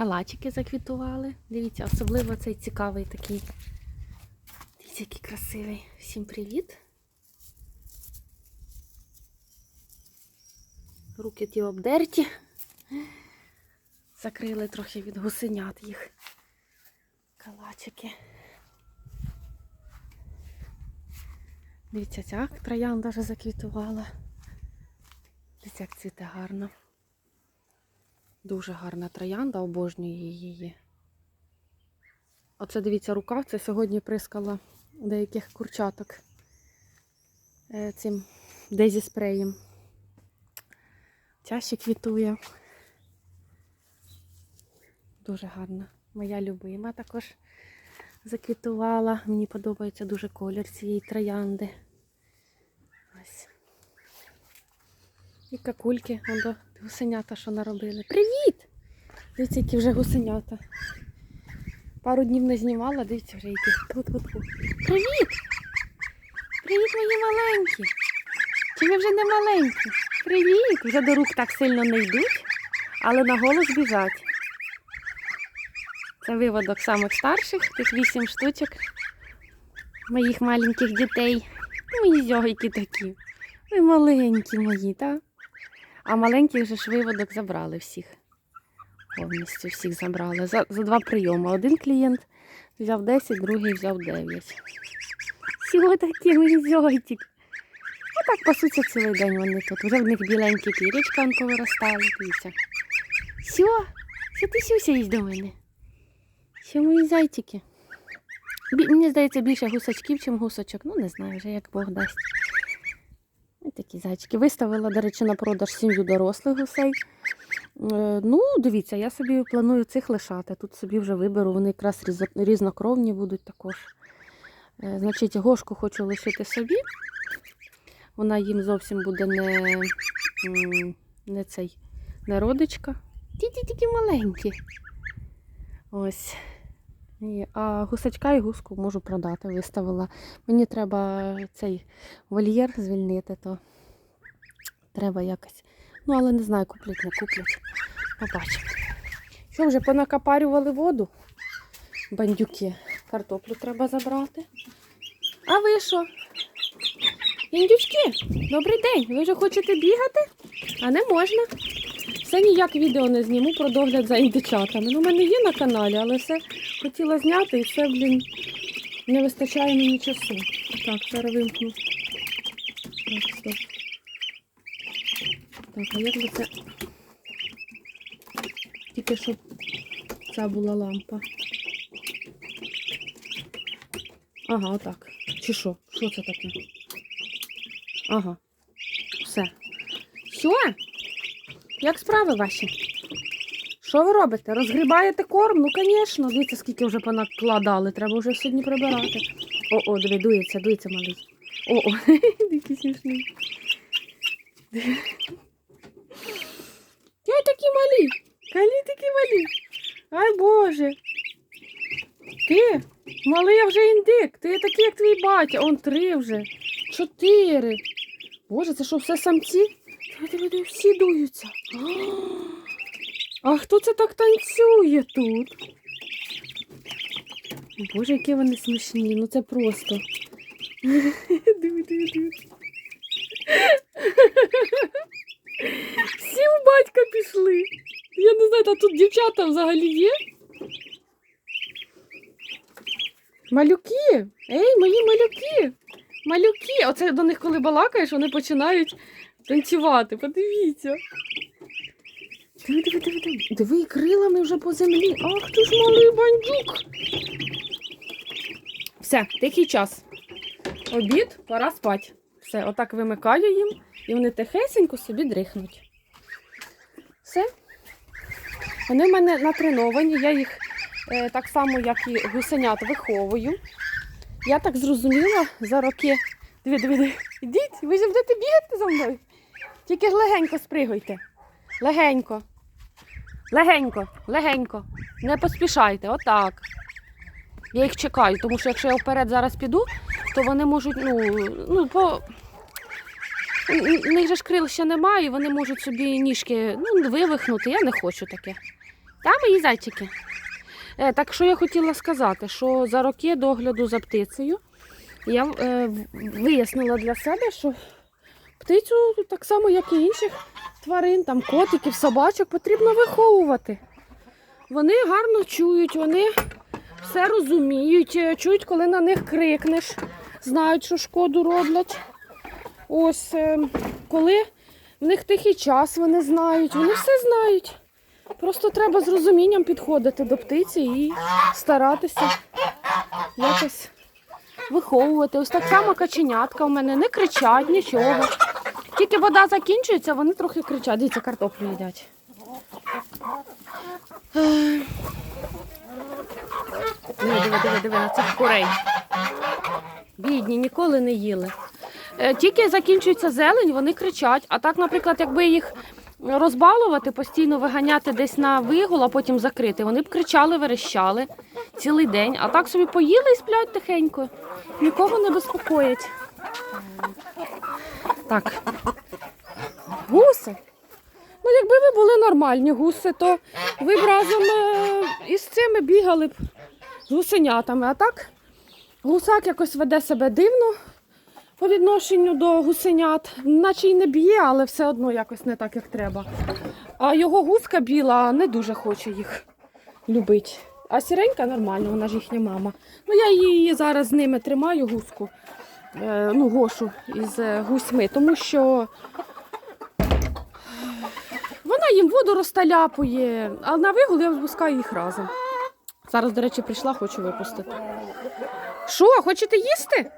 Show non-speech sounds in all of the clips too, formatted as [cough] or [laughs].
Калачики заквітували. Дивіться, особливо цей цікавий такий. Дивіться, який красивий. Всім привіт. Руки ті обдерті. Закрили трохи від гусенят їх. Калачики. Дивіться, ця троянда вже заквітувала. Дивіться, як цвіте гарно. Дуже гарна троянда, обожнюю її. Оце дивіться, рукав. Це сьогодні прискала деяких курчаток е, цим дезі спреєм. Ще квітує. Дуже гарна. Моя любима також заквітувала. Мені подобається дуже колір цієї троянди. Ось. І какульки, вон до гусенята, що наробили. Привіт! Дивіться, які вже гусенята. Пару днів не знімала, дивіться вже які. Тут, тут, тут. Привіт! Привіт, мої маленькі! Чи ви вже не маленькі? Привіт! Вже до рук так сильно не йдуть, але на голос біжать. Це виводок самих старших, тих вісім штучок моїх маленьких дітей. Мої зьогайки такі. Ви маленькі мої, так? А маленьких же ж виводок забрали всіх. Повністю всіх забрали. За, за два прийоми. Один клієнт взяв 10, другий взяв 9. Всього такі мої зьогайки. Отак пасуться цілий день вони тут. Вже в них біленькі пірічка он повиростали. Дивіться. Все, все ти сюся їсть до мене. Ще мої зайчики. Мені здається, більше гусачків, ніж гусочок. Ну, не знаю вже, як Бог дасть. Ось такі зайчики. Виставила, до речі, на продаж сім'ю дорослих гусей. Е, Ну, дивіться, я собі планую цих лишати. Тут собі вже виберу, вони якраз різнокровні будуть також. Е, Значить, гошку хочу лишити собі. Вона їм зовсім буде не, не цей не родичка. Ті тільки маленькі. Ось. А гусачка і гуску можу продати, виставила. Мені треба цей вольєр звільнити, то треба якось. Ну, але не знаю, куплять, не куплять. Побачимо. Що, вже понакапарювали воду? Бандюки. Картоплю треба забрати. А ви що? Індючки, добрий день. Ви вже хочете бігати? А не можна. Все ніяк відео не зніму про догляд за індичатами. Ну, в мене є на каналі, але все хотіла зняти і все, блін, не вистачає мені часу. Так, зараз вимкну. Так, стоп. Так, а як би це. Тільки щоб ця була лампа. Ага, отак. Чи що? Що це таке? Ага. Все. Все? Як справи ваші? Що ви робите? Розгрібаєте корм? Ну, звісно, дивіться, скільки вже понакладали. Треба вже сьогодні прибирати. О, о, диви, дується, дується малий. О, о, який смішний. Я такі малі. Калі такі малі. Ай Боже. Ти, малий вже індик. Ти такий, як твій батя. Он три вже. Чотири. Боже, це що, все самці? Диви, диви, всі дуються. А хто це так танцює тут? Боже, які вони смішні, ну це просто. [laughs] Диви. Всі у батька пішли. Я не знаю, а тут дівчата взагалі є. Малюки! Ей, мої малюки! Малюки! Оце до них, коли балакаєш, вони починають танцювати. Подивіться. Диви, диви, диви, диви. Диви, крилами вже по землі. Ах ти ж малий бандюк. Все, тихий час. Обід, пора спати. Все, отак вимикаю їм, і вони тихесенько собі дрихнуть. Все. Вони в мене натреновані, я їх е, так само, як і гусенят, виховую. Я так зрозуміла за роки. Диви, диви, диви. Ідіть, ви будете бігати за мною. Тільки ж легенько спригуйте. Легенько. Легенько, легенько. Не поспішайте, отак. Я їх чекаю, тому що якщо я вперед зараз піду, то вони можуть, ну, ну, по. У них же ж крил ще немає, і вони можуть собі ніжки ну, вивихнути. Я не хочу таке. Та мої зайчики. Е, так що я хотіла сказати, що за роки догляду за птицею я е, вияснила для себе, що птицю так само, як і інших тварин, там котиків, собачок, потрібно виховувати. Вони гарно чують, вони все розуміють, е, чують, коли на них крикнеш, знають, що шкоду роблять. Ось е, коли в них тихий час, вони знають, вони все знають. Просто треба з розумінням підходити до птиці і старатися якось виховувати. Ось так само каченятка у мене не кричать нічого. Тільки вода закінчується, вони трохи кричать. Дивіться, картоплю їдять. Диви, диви, диви, диви на цих курей. Бідні, ніколи не їли. Е, Тільки закінчується зелень, вони кричать. А так, наприклад, якби їх розбалувати, постійно виганяти десь на вигул, а потім закрити, вони б кричали, верещали цілий день. А так собі поїли і сплять тихенько. Нікого не безпокоять. Так. Гуси. Ну, якби ви були нормальні гуси, то ви б разом е, із цими бігали б гусенятами. А так гусак якось веде себе дивно по відношенню до гусенят, наче й не б'є, але все одно якось не так, як треба. А його гуска біла не дуже хоче їх любити. А сіренька нормально, вона ж їхня мама. Ну я її зараз з ними тримаю гуску, ну гошу із е, гусьми, тому що вона їм воду розталяпує, а на вигул я випускаю їх разом. Зараз, до речі, прийшла, хочу випустити. Що, хочете їсти?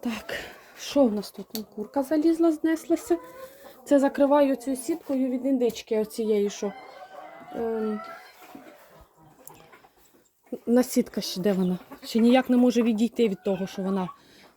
Так, що в нас тут? Ну, Курка залізла, знеслася. Це закриваю цю сіткою від індички оцієї, що. Ем, на сітка ще де вона? Ще ніяк не може відійти від того, що вона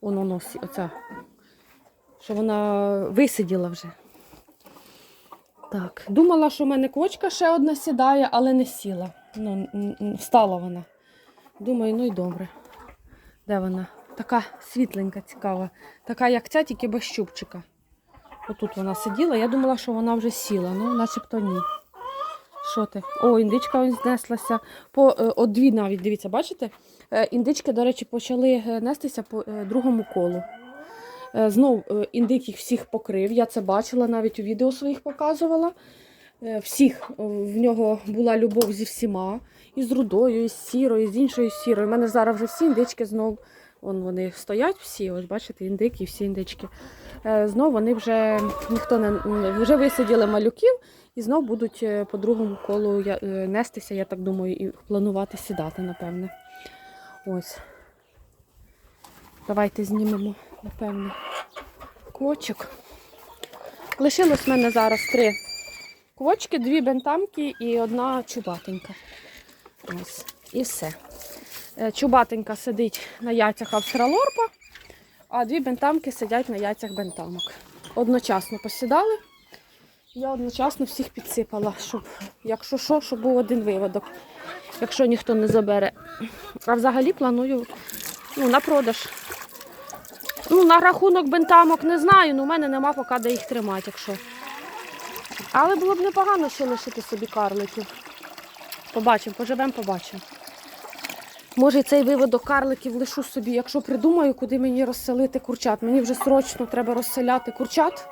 воно носить. Оця, що вона висиділа вже. Так, думала, що в мене квочка ще одна сідає, але не сіла. Ну, встала вона. Думаю, ну й добре. Де вона? Така світленька, цікава. Така, як ця, тільки без щупчика. Отут вона сиділа. Я думала, що вона вже сіла, ну начебто ні. Що ти? О, індичка знеслася. По, е, от дві навіть, дивіться, бачите? Е, індички, до речі, почали е, нестися по другому колу. Знов індик їх всіх покрив. Я це бачила, навіть у відео своїх показувала. Всіх в нього була любов зі всіма. І з рудою, і з сірою, і з іншою сірою. У мене зараз вже всі індички знов. Вон вони стоять всі, ось бачите, індики, всі індички. Знов вони вже ніхто не вже висиділи малюків і знов будуть е, по другому колу е, нестися, я так думаю, і планувати сідати, напевне. Ось. Давайте знімемо, напевне, квочок. Лишилось в мене зараз три квочки, дві бентамки і одна чубатенька. Ось. І все. Е, Чубатенька сидить на яйцях австралорпа, а дві бентамки сидять на яйцях бентамок. Одночасно посідали. Я одночасно всіх підсипала, щоб, якщо що, щоб був один виводок, якщо ніхто не забере. А взагалі планую ну, на продаж. Ну, на рахунок бентамок не знаю, але в мене нема поки де їх тримати, якщо. Але було б непогано ще лишити собі карликів. Побачимо, поживемо, побачимо. Може, цей виводок карликів лишу собі, якщо придумаю, куди мені розселити курчат. Мені вже срочно треба розселяти курчат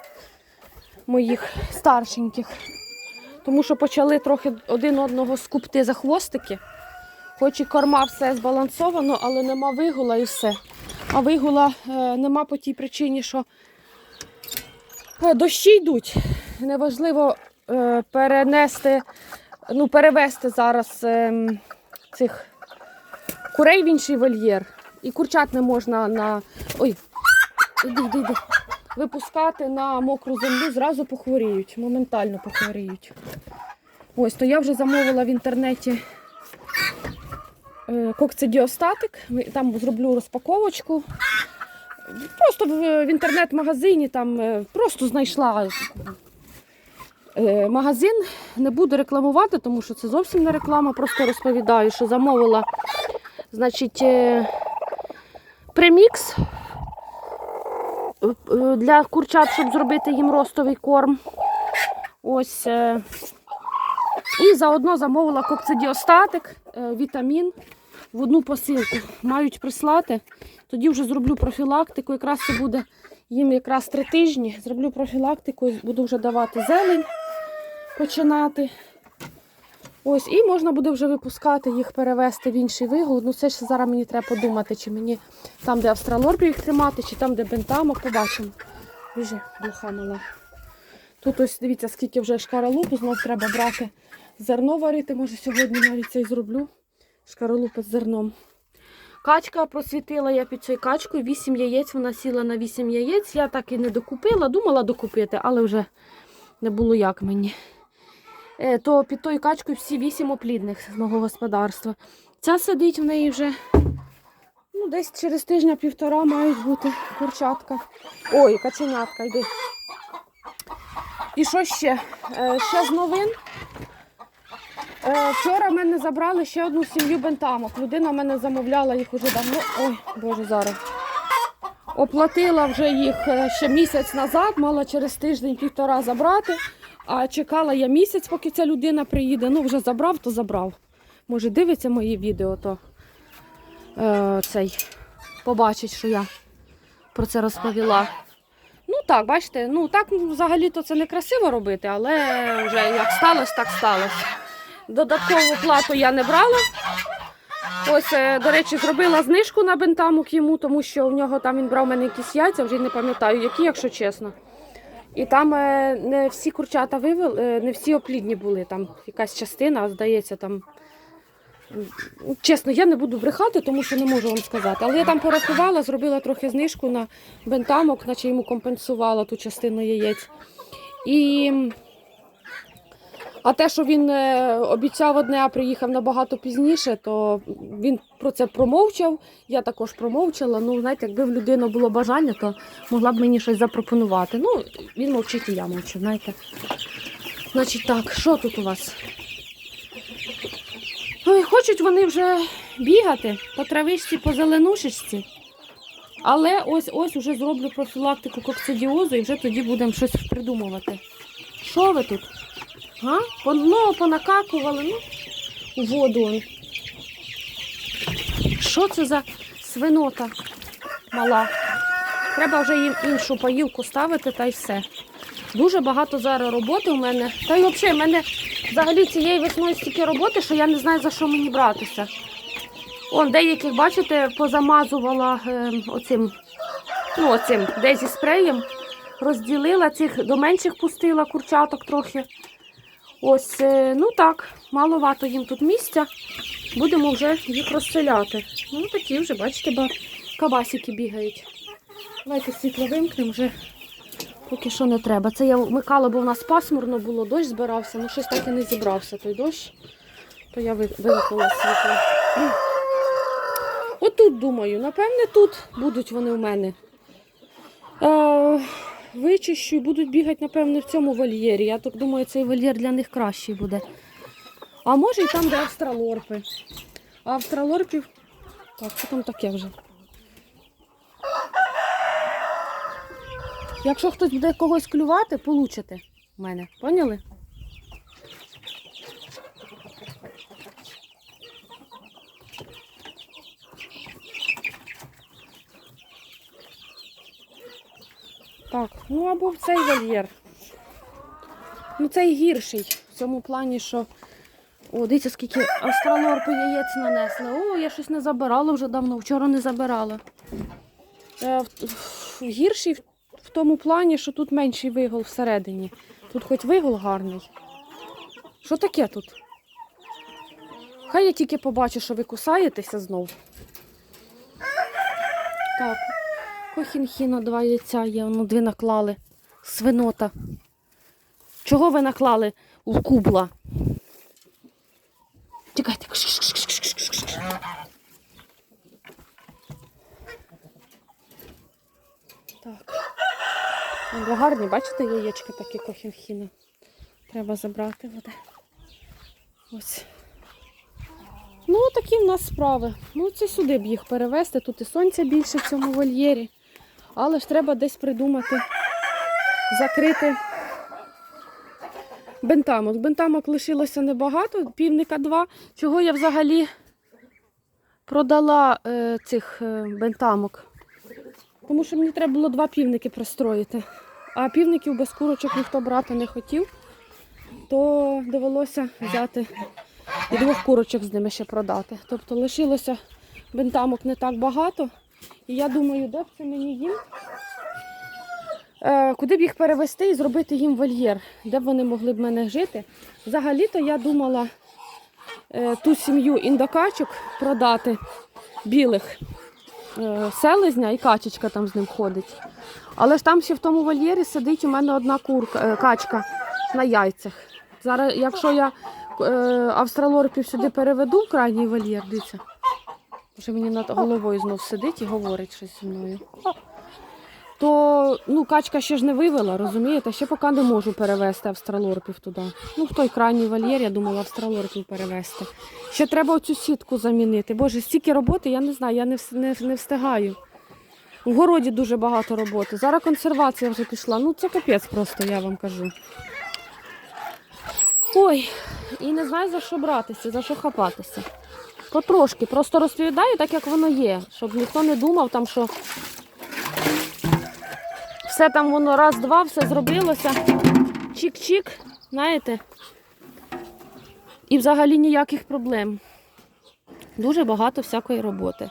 моїх старшеньких. Тому що почали трохи один одного скупти за хвостики. Хоч і корма все збалансовано, але нема вигула і все. А вигула е, нема по тій причині, що е, дощі йдуть. Неважливо е, перенести, ну, перевести зараз ем, цих курей в інший вольєр. І курчат не можна на. Ой, іди, іди, іди. Випускати на мокру землю, зразу похворіють, моментально похворіють. Ось, то я вже замовила в інтернеті е, кокцидіостатик. Там зроблю розпаковочку. Просто в, інтернет-магазині там е, просто знайшла е, магазин. Не буду рекламувати, тому що це зовсім не реклама. Просто розповідаю, що замовила значить, премікс для курчат, щоб зробити їм ростовий корм. Ось. е, І заодно замовила кокцидіостатик, е, вітамін в одну посилку. Мають прислати. Тоді вже зроблю профілактику. Якраз це буде їм якраз три тижні. Зроблю профілактику буду вже давати зелень починати. Ось, і можна буде вже випускати їх, перевести в інший вигул. Ну, це ж зараз мені треба подумати, чи мені там, де австралорпів їх тримати, чи там, де бентамок, побачимо. Біжи, блоха. Тут ось дивіться, скільки вже шкаралупу, знов треба брати зерно варити. Може, сьогодні навіть це і зроблю. Шкаралупи з зерном. Качка просвітила я під цією качкою. 8 яєць, вона сіла на 8 яєць. Я так і не докупила, думала докупити, але вже не було як мені. Е, То під тою качкою всі 8 оплідних з мого господарства. Ця сидить в неї вже ну, десь через тижня-півтора мають бути курчатка. Ой, каченятка, йди. І що ще? Е, Ще з новин. Е, Вчора в мене забрали ще одну сім'ю бентамок. Людина в мене замовляла їх уже давно. Ой, боже, зараз. Оплатила вже їх е, ще місяць назад, мала через тиждень-півтора забрати. А чекала я місяць, поки ця людина приїде. Ну, вже забрав, то забрав. Може, дивиться мої відео, то е, цей побачить, що я про це розповіла. Ну так, бачите, ну так взагалі-то це не красиво робити, але вже як сталося, так сталося. Додаткову плату я не брала. Ось, е, до речі, зробила знижку на бентамок йому, тому що в нього там він брав мене якісь яйця, вже не пам'ятаю, які, якщо чесно. І там е, не всі курчата вивели, е, не всі оплідні були, там якась частина, здається, там. Чесно, я не буду брехати, тому що не можу вам сказати. Але я там порахувала, зробила трохи знижку на бентамок, наче йому компенсувала ту частину яєць. І... А те, що він е, обіцяв одне, а приїхав набагато пізніше, то він про це промовчав. Я також промовчала. Ну, знаєте, якби в людини було бажання, то могла б мені щось запропонувати. Ну, він мовчить і я мовчу, знаєте. Значить так, що тут у вас? Ой, хочуть вони вже бігати по травичці, по зеленушечці. Але ось ось уже зроблю профілактику кокцидіозу і вже тоді будемо щось придумувати. Що ви тут? Га? По- Ну, понакакували, ну, воду. Що це за свинота мала? Треба вже їм іншу поїлку ставити та й все. Дуже багато зараз роботи у мене. Та й взагалі, в мене взагалі цієї весною стільки роботи, що я не знаю, за що мені братися. Он деяких, бачите, позамазувала е, оцим, ну, оцим, де зі спреєм. Розділила цих до менших пустила курчаток трохи. Ось, е, ну так, маловато їм тут місця. Будемо вже їх розселяти. Ну, такі вже, бачите, ба- кабасики бігають. Давайте світло вимкнемо вже. Поки що не треба. Це я вмикала, бо в нас пасмурно було, дощ збирався, ну щось так і не зібрався той дощ, то я ви- вимкнула світло. Отут, думаю, напевне, тут будуть вони у мене. Вичищу і будуть бігати, напевно, в цьому вольєрі. Я так думаю, цей вольєр для них кращий буде. А може і там, де австралорпи. А австралорпів. Так, що там таке вже? Якщо хтось буде когось клювати, получите мене. Поняли? Так, ну або в цей вольєр. Ну цей гірший в цьому плані, що. О, дивіться, скільки австралорпи яєць нанесли. О, я щось не забирала вже давно, вчора не забирала. Е, гірший в, тому плані, що тут менший вигул всередині. Тут хоч вигул гарний. Що таке тут? Хай я тільки побачу, що ви кусаєтеся знов. Так, кохінхіно два яйця є, ну дві наклали. Свинота. Чого ви наклали в кубла? Тікайте. Так. Ну, Гарні, бачите, яєчка такі кохінхіни. Треба забрати води. Ось. Ну, такі в нас справи. Ну, це сюди б їх перевезти. Тут і сонця більше в цьому вольєрі. Але ж треба десь придумати, закрити бентамок. Бентамок лишилося небагато, півника два. Чого я взагалі продала е, цих е, бентамок? Тому що мені треба було два півники пристроїти. А півників без курочок ніхто брати не хотів, то довелося взяти і двох курочок з ними ще продати. Тобто лишилося бентамок не так багато. І я думаю, де б це мені їм? Е, куди б їх перевести і зробити їм вольєр, де б вони могли б мене жити. Взагалі-то я думала е, ту сім'ю індокачок продати білих е, селезня і качечка там з ним ходить. Але ж там ще в тому вольєрі сидить у мене одна курка, качка на яйцях. Зараз, якщо я австралорпів сюди переведу крайній вольєр, дивіться, вже мені над головою знов сидить і говорить щось зі мною. То ну, качка ще ж не вивела, розумієте? Ще поки не можу перевезти австралорпів туди. Ну, в той крайній вольєр, я думала, австралорпів перевезти. Ще треба оцю сітку замінити. Боже, стільки роботи, я не знаю, я не, не, не встигаю. В городі дуже багато роботи. Зараз консервація вже пішла. Ну це капець просто, я вам кажу. Ой, і не знаю за що братися, за що хапатися. Потрошки, просто розповідаю так, як воно є, щоб ніхто не думав там, що все там воно раз-два, все зробилося. Чик-чик, знаєте. І взагалі ніяких проблем. Дуже багато всякої роботи.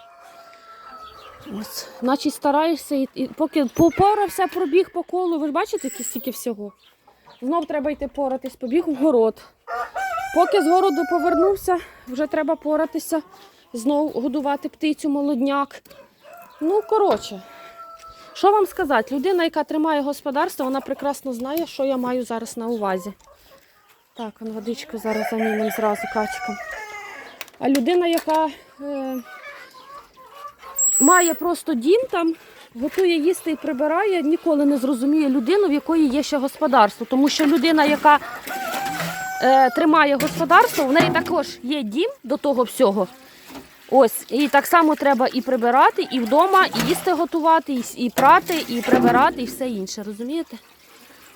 Ось, значить, стараєшся і, і поки попорався, пробіг по колу. Ви ж бачите, які стільки всього. Знов треба йти поратись, побіг в город. Поки з городу повернувся, вже треба поратися, знов годувати птицю, молодняк. Ну, коротше, що вам сказати? Людина, яка тримає господарство, вона прекрасно знає, що я маю зараз на увазі. Так, он водичку зараз замінимо зразу качкам. А людина, яка е, має просто дім там, готує їсти і прибирає, ніколи не зрозуміє людину, в якої є ще господарство. Тому що людина, яка е, тримає господарство, в неї також є дім до того всього. Ось, і так само треба і прибирати, і вдома, і їсти готувати, і, прати, і прибирати, і все інше, розумієте?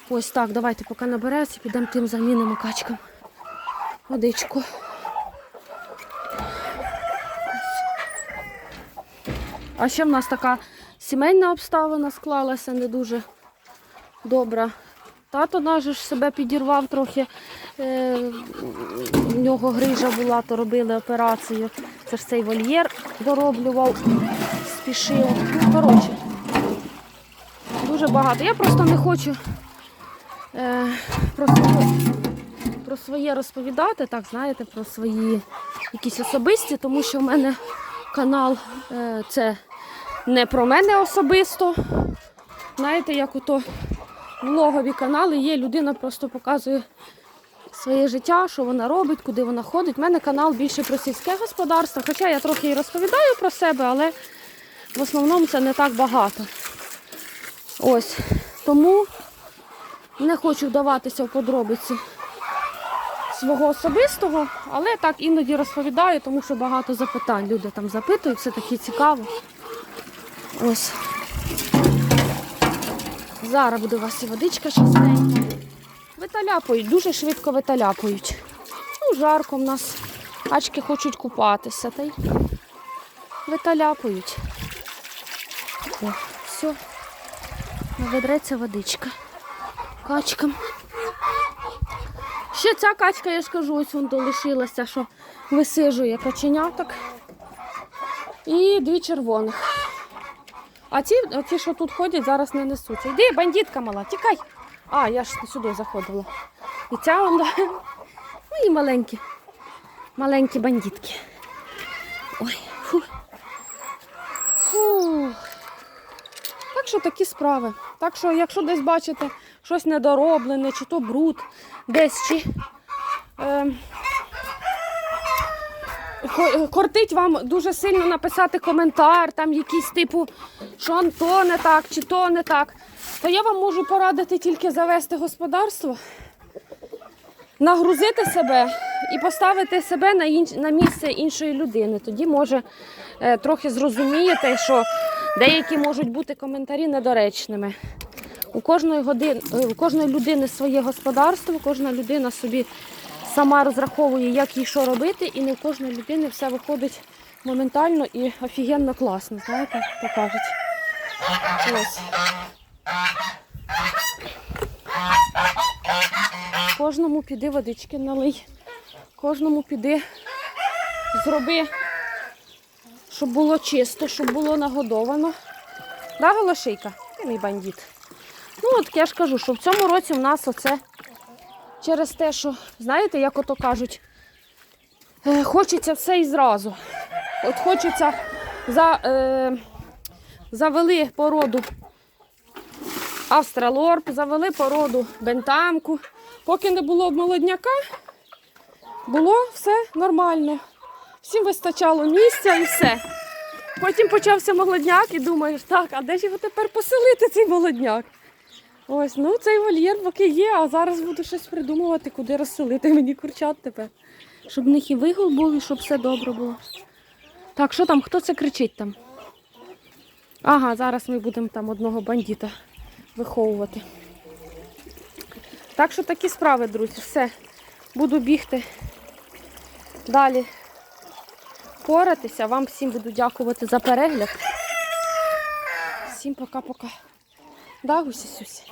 Ось так, давайте поки набереться, підемо тим замінимо качкам. Водичку. А ще в нас така сімейна обставина склалася не дуже добра. Тато наш себе підірвав трохи. Е, в нього грижа була, то робили операцію. Це ж цей вольєр дороблював, спішив. Ну, коротше, дуже багато. Я просто не хочу е, про, своє, про своє розповідати, так, знаєте, про свої якісь особисті, тому що в мене канал е, це не про мене особисто. Знаєте, як ото влогові канали є, людина просто показує своє життя, що вона робить, куди вона ходить. У мене канал більше про сільське господарство, хоча я трохи і розповідаю про себе, але в основному це не так багато. Ось. Тому не хочу вдаватися в подробиці свого особистого, але так іноді розповідаю, тому що багато запитань. Люди там запитують, все таки цікаво. Ось. Зараз буде у вас і водичка чистенька. Виталяпують, дуже швидко виталяпують. Ну, жарко в нас. Качки хочуть купатися. Та й виталяпують. О, все. Наведреться водичка. Качкам. Ще ця качка, я ж кажу, ось вон долишилася, що висижує каченяток. І дві червоних. А ті, ті, що тут ходять, зараз не несуться. Йди, бандитка мала, тікай. А, я ж сюди заходила. І ця он, да. Ну і маленькі. Маленькі бандитки. Ой, фу. Фу. Так що такі справи. Так що, якщо десь бачите щось недороблене, чи то бруд, десь чи. Е, Кортить вам дуже сильно написати коментар, там якийсь типу, що то не так, чи то не так, то я вам можу порадити тільки завести господарство, нагрузити себе і поставити себе на, інш... на місце іншої людини. Тоді, може, е, трохи зрозумієте, що деякі можуть бути коментарі недоречними. У кожної, годин, у кожної людини своє господарство, кожна людина собі сама розраховує, як їй що робити, і не в кожної людини все виходить моментально і офігенно класно, знаєте, то кажуть. Кожному піди водички налий, кожному піди зроби, щоб було чисто, щоб було нагодовано. Да, Голошейка? Ти мій бандит. Ну, от я ж кажу, що в цьому році в нас оце через те, що, знаєте, як ото кажуть, е, хочеться все і зразу. От хочеться за, е, завели породу австралорп, завели породу бентамку. Поки не було молодняка, було все нормально. Всім вистачало місця і все. Потім почався молодняк і думаєш, так, а де ж його тепер поселити, цей молодняк? Ось, ну цей вольєр поки є, а зараз буду щось придумувати, куди розселити мені курчат тепер. Щоб в них і вигул був, і щоб все добре було. Так, що там, хто це кричить там? Ага, зараз ми будемо там одного бандита виховувати. Так що такі справи, друзі. Все. Буду бігти далі поратися. Вам всім буду дякувати за перегляд. Всім пока-пока. Да, гусі сюсі.